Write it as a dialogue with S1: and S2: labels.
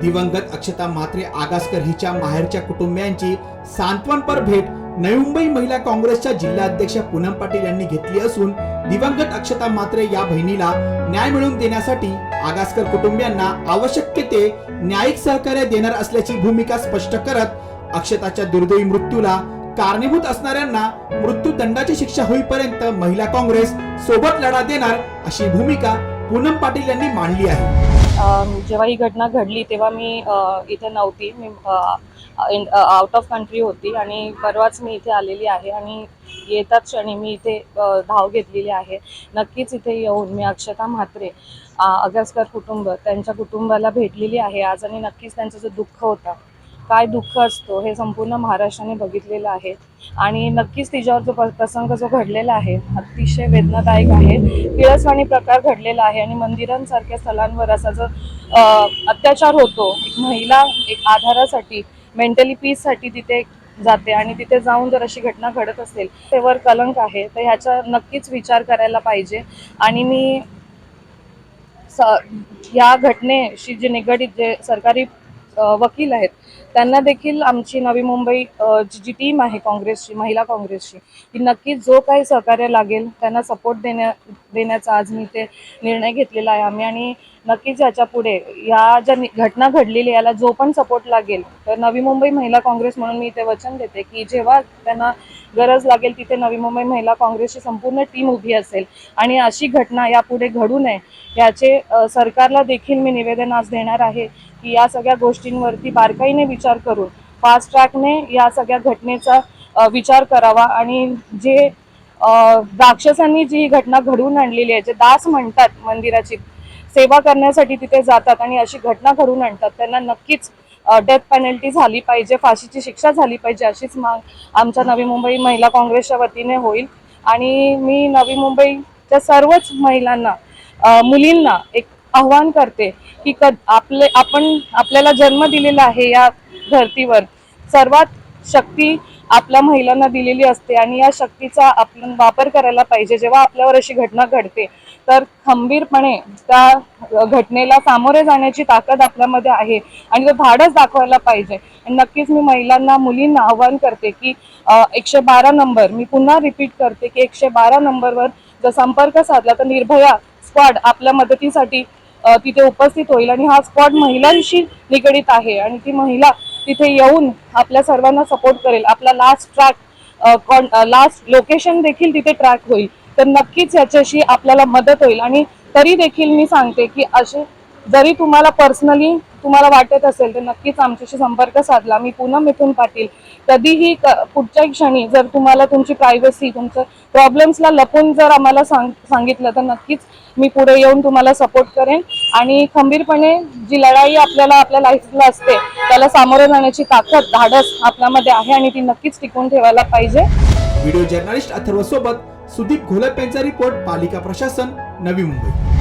S1: दिवंगत अक्षता मात्रे आगासकर हिच्या माहेरच्या कुटुंबियांची सांत्वनपर भेट नवी मुंबई महिला काँग्रेसच्या जिल्हाध्यक्ष पूनम पाटील यांनी घेतली असून दिवंगत अक्षता मात्रे या बहिणीला न्याय मिळवून देण्यासाठी आगासकर कुटुंबियांना आवश्यक ते न्यायिक सहकार्य देणार असल्याची भूमिका स्पष्ट करत अक्षताच्या दुर्दैवी मृत्यूला कारणीभूत असणाऱ्यांना मृत्यूदंडाची शिक्षा होईपर्यंत महिला काँग्रेस सोबत लढा देणार अशी भूमिका पूनम पाटील यांनी मांडली आहे.
S2: जेव्हा ही घटना घडली तेव्हा मी इथे नव्हती. मी आउट ऑफ कंट्री होती आणि परवाच मी इथे आलेली आहे आणि येतात क्षणी मी इथे धाव घेतलेली आहे. नक्कीच इथे येऊन मी अक्षता म्हात्रे अगस्कर कुटुंब त्यांच्या कुटुंबाला भेटलेली आहे आज आणि नक्कीच त्यांचं जो दुःख होता काय दुःख असतो हे संपूर्ण महाराष्ट्राने बघितलेलं आहे. आणि नक्कीच तिच्यावर जो प- प्रसंग जो घडलेला आहे अतिशय वेदनादायक आहे. किळसवाणी प्रकार घडलेला आहे आणि मंदिरांसारख्या स्थळांवर असा जो अत्याचार होतो एक महिला एक आधारासाठी मेंटली पीससाठी तिथे जाते आणि तिथे जाऊन जर अशी घटना घडत असेल त्यावर कलंक आहे तर ह्याचा नक्कीच विचार करायला पाहिजे. आणि मी स- या घटनेशी जे निगडित जे सरकारी वकील आहेत. त्यांना देखील आमची नवी मुंबई जी जी टीम आहे काँग्रेसची महिला काँग्रेसची ती नक्कीच जो काही सहकार्य लागेल त्यांना सपोर्ट देण्या देण्याचा आज मी ते निर्णय घेतलेला आहे आम्ही. आणि नक्कीच याच्यापुढे या ज्या घटना घडलेली याला जो पण सपोर्ट लागेल तर नवी मुंबई महिला काँग्रेस म्हणून मी ते वचन देते की जेव्हा त्यांना गरज लागेल तिथे नवी मुंबई महिला काँग्रेसची संपूर्ण टीम उभी असेल. आणि अशी घटना यापुढे घडू नये याचे सरकारला देखील मी निवेदन आज देणार आहे की या सगळ्या गोष्टी गोष्टींवरती बारकाईने विचार करून फास्ट ट्रॅकने या सगळ्या घटनेचा विचार करावा. आणि जे राक्षसांनी जी ही घटना घडवून आणलेली आहे जे दास म्हणतात मंदिराची सेवा करण्यासाठी तिथे जातात आणि अशी घटना घडवून आणतात त्यांना नक्कीच डेथ पेनल्टी झाली पाहिजे फाशीची शिक्षा झाली पाहिजे अशीच माग आमच्या नवी मुंबई महिला काँग्रेसच्या वतीने होईल. आणि मी नवी मुंबईच्या सर्वच महिलांना मुलींना एक आव्हान करते की कद आपले आपण आपल्याला जन्म दिलेला आहे या धर्तीवर. सर्वात शक्ती आपल्या महिलांना दिलेली असते आणि या शक्तीचा आपण वापर करायला पाहिजे. जेव्हा आपल्यावर अशी घटना घडते तर खंबीरपणे त्या घटनेला सामोरे जाण्याची ताकद आपल्यामध्ये आहे आणि तो धाडस दाखवायला पाहिजे. आणि नक्कीच मी महिलांना मुलींना आव्हान करते की एकशे बारा नंबर मी पुन्हा रिपीट करते की एकशे बारा नंबरवर जर संपर्क साधला तर निर्भया स्क्वॉड आपल्या मदतीसाठी तिथे उपस्थित होईल आणि हा स्पॉट महिलांशी निगडीत आहे आणि ती महिला तिथे येऊन आपल्या सर्वांना सपोर्ट करेल. आपला लास्ट ट्रॅक लास्ट लोकेशन देखील तिथे ट्रॅक होईल. तर नक्कीच याच्याशी आपल्याला मदत होईल. आणि तरी देखील मी सांगते की असे जरी तुम्हाला पर्सनली तुम्हाला वाटत असेल तर नक्कीच आमच्याशी संपर्क साधला. मी पुन्हा मिथून पाटील. कधीही क- पुढच्या क्षणी जर तुम्हाला तुमची प्रायव्हसी तुमचं प्रॉब्लेम्सला लपून जर आम्हाला सांग सांगितलं तर नक्कीच मी पुढे येऊन तुम्हाला सपोर्ट करेन. आणि खंबीरपणे जी लढाई आपल्याला आपल्या लाईफला असते त्याला सामोरे जाण्याची ताकद धाडस आपल्यामध्ये आहे आणि ती नक्कीच टिकून ठेवायला पाहिजे.
S1: व्हिडिओ जर्नलिस्ट अथर्व सोबत सुदीप घोलप यांचा रिपोर्ट पालिका प्रशासन नवी मुंबई.